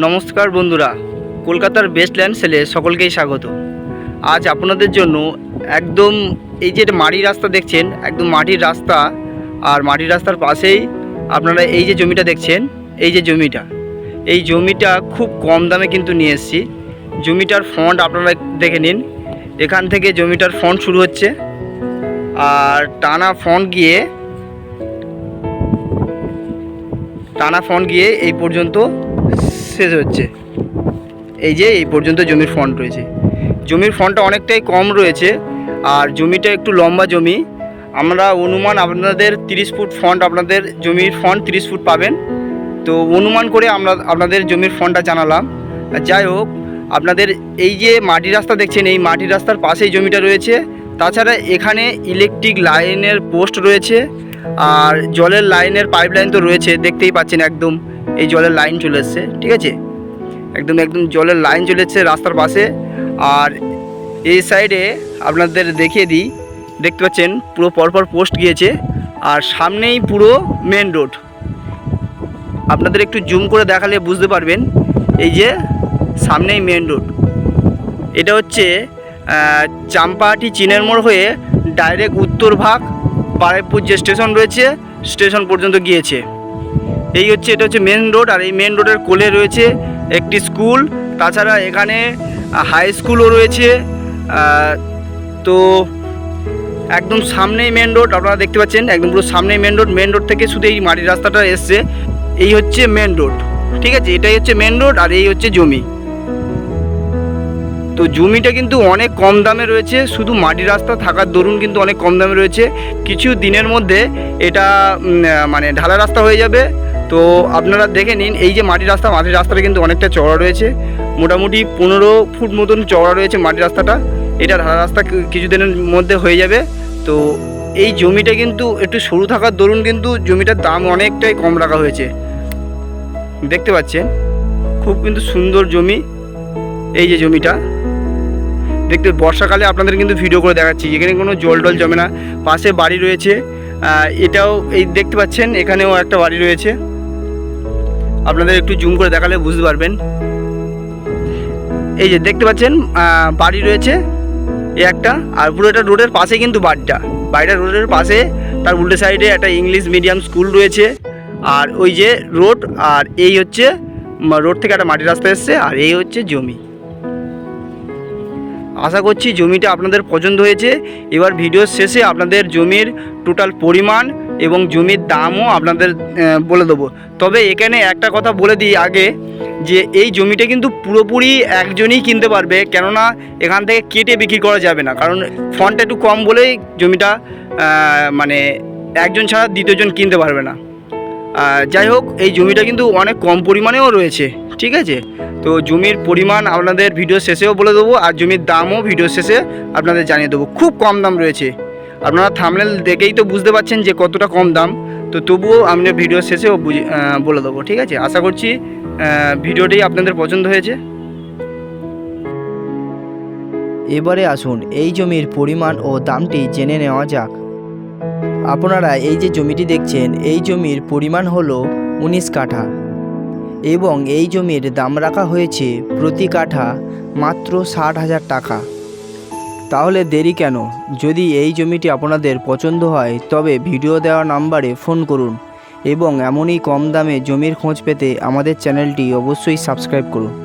নমস্কার বন্ধুরা, কলকাতার বেস্টল্যান্ড সেলে সকলকেই স্বাগত। আজ আপনাদের জন্য একদম এই যে মাটির রাস্তা দেখছেন, একদম মাটির রাস্তা, আর মাটির রাস্তার পাশেই আপনারা এই যে জমিটা দেখছেন, এই যে জমিটা, এই জমিটা খুব কম দামে কিন্তু নিয়ে এসেছি। জমিটার ফন্ড আপনারা দেখে নিন, এখান থেকে জমিটার ফন্ড শুরু হচ্ছে, আর টানা ফন্ড গিয়ে, টানা ফন্ড গিয়ে এই পর্যন্ত শেষ হচ্ছে। এই যে, এই পর্যন্ত জমির ফন্ট রয়েছে। জমির ফন্টটা অনেকটাই কম রয়েছে, আর জমিটা একটু লম্বা জমি। আমরা অনুমান আপনাদের তিরিশ ফুট ফন্ট আপনাদের জমির ফন্ড তিরিশ ফুট পাবেন। তো অনুমান করে আমরা আপনাদের জমির ফন্ডটা জানালাম। যাই হোক, আপনাদের এই যে মাটির রাস্তা দেখছেন, এই মাটির রাস্তার পাশেই জমিটা রয়েছে। তাছাড়া এখানে ইলেকট্রিক লাইনের পোস্ট রয়েছে। আর জলের লাইনের পাইপ লাইন তো রয়েছে, দেখতেই পাচ্ছেন একদম, এই জলের লাইন চলে এসছে, ঠিক আছে? একদম একদম জলের লাইন চলে এসছে রাস্তার পাশে, আর এই সাইডে আপনাদের দেখিয়ে দিই, দেখতে পাচ্ছেন পুরো পরপর পোস্ট গিয়েছে, আর সামনেই পুরো মেন রোড আপনাদের একটু জুম করে দেখালে বুঝতে পারবেন, এই যে সামনেই মেন রোড এটা হচ্ছে চাম্পাহাটি চীনের মোড় হয়ে ডাইরেক্ট উত্তর ভাগ বারাইপুর যে স্টেশন রয়েছে, স্টেশন পর্যন্ত গিয়েছে। এই হচ্ছে, এটা হচ্ছে মেন রোড আর এই মেন রোডের কোলে রয়েছে একটি স্কুল তাছাড়া এখানে হাই স্কুলও রয়েছে। তো একদম সামনেই মেন রোড আপনারা দেখতে পাচ্ছেন, একদম পুরো সামনেই মেন রোড মেন রোড থেকে শুধু এই মাটির রাস্তাটা এসছে। এই হচ্ছে মেন রোড ঠিক আছে, এটাই হচ্ছে মেন রোড আর এই হচ্ছে জমি। তো জমিটা কিন্তু অনেক কম দামে রয়েছে, শুধু মাটির রাস্তা থাকার দরুন কিন্তু অনেক কম দামে রয়েছে। কিছু দিনের মধ্যে এটা মানে ঢালা রাস্তা হয়ে যাবে। তো আপনারা দেখে নিন, এই যে মাটির রাস্তা, মাটির রাস্তাটা কিন্তু অনেকটা চওড়া রয়েছে। মোটামুটি পনেরো ফুট মতন চওড়া রয়েছে মাটির রাস্তাটা। এটা ঢালা রাস্তা কিছুদিনের মধ্যে হয়ে যাবে। তো এই জমিটা কিন্তু একটু সরু থাকার দরুন কিন্তু জমিটার দাম অনেকটাই কম রাখা হয়েছে। দেখতে পাচ্ছেন? খুব কিন্তু সুন্দর জমি। এই যে জমিটা। দেখতে বর্ষাকালে আপনাদের কিন্তু ভিডিও করে দেখাচ্ছি। এখানে কোনো জল টল জমে না। পাশে বাড়ি রয়েছে। এটাও এই দেখতে পাচ্ছেন, এখানেও একটা বাড়ি রয়েছে। আপনাদের একটু জুম করে দেখালে বুঝতে পারবেন। এই যে দেখতে পাচ্ছেন বাড়ি রয়েছে এ একটা, আর পুরো এটা রোডের পাশে কিন্তু বাড়িটা। বাড়িটা রোডের পাশে, তার উল্টো সাইডে একটা ইংলিশ মিডিয়াম স্কুল রয়েছে। আর ওই যে রোড আর এই হচ্ছে, রোড থেকে একটা মাটির রাস্তা এসছে, আর এই হচ্ছে জমি। আশা করছি জমিটা আপনাদের পছন্দ হয়েছে। এবার ভিডিওর শেষে আপনাদের জমির টোটাল পরিমাণ এবং জমির দামও আপনাদের বলে দেবো। তবে এখানে একটা কথা বলে দিই আগে, যে এই জমিটা কিন্তু পুরোপুরি একজনই কিনতে পারবে, কেননা এখান থেকে কেটে বিক্রি করা যাবে না। কারণ ফন্ট একটু কম বলেই জমিটা মানে একজন ছাড়া দ্বিতীয়জন কিনতে পারবে না। যাই হোক, এই জমিটা কিন্তু অনেক কম পরিমাণেও রয়েছে, ঠিক আছে? তো জমির পরিমাণ আপনাদের ভিডিও শেষেও বলে দেবো, আর জমির দামও ভিডিও শেষে আপনাদের জানিয়ে দেবো। খুব কম দাম রয়েছে। আপনারা থামনেল দেখেই তো বুঝতে পারছেন যে কতটা কম দাম। তো তবুও আমি ভিডিও শেষেও বলে দেবো, ঠিক আছে? আশা করছি ভিডিওটি আপনাদের পছন্দ হয়েছে। এবারে আসুন, এই জমির পরিমাণ ও দামটি জেনে নেওয়া যাক। আপনারা এই যে জমিটি দেখছেন, এই জমির পরিমাণ হলো উনিশ কাঠা এবং এই জমির দাম রাখা হয়েছে প্রতি কাঠা মাত্র ষাট হাজার টাকা। তাহলে দেরি কেন? যদি এই জমিটি আপনাদের পছন্দ হয়, তবে ভিডিও দেওয়া নাম্বারে ফোন করুন এবং এমনই কম দামে জমির খোঁজ পেতে আমাদের চ্যানেলটি অবশ্যই সাবস্ক্রাইব করুন।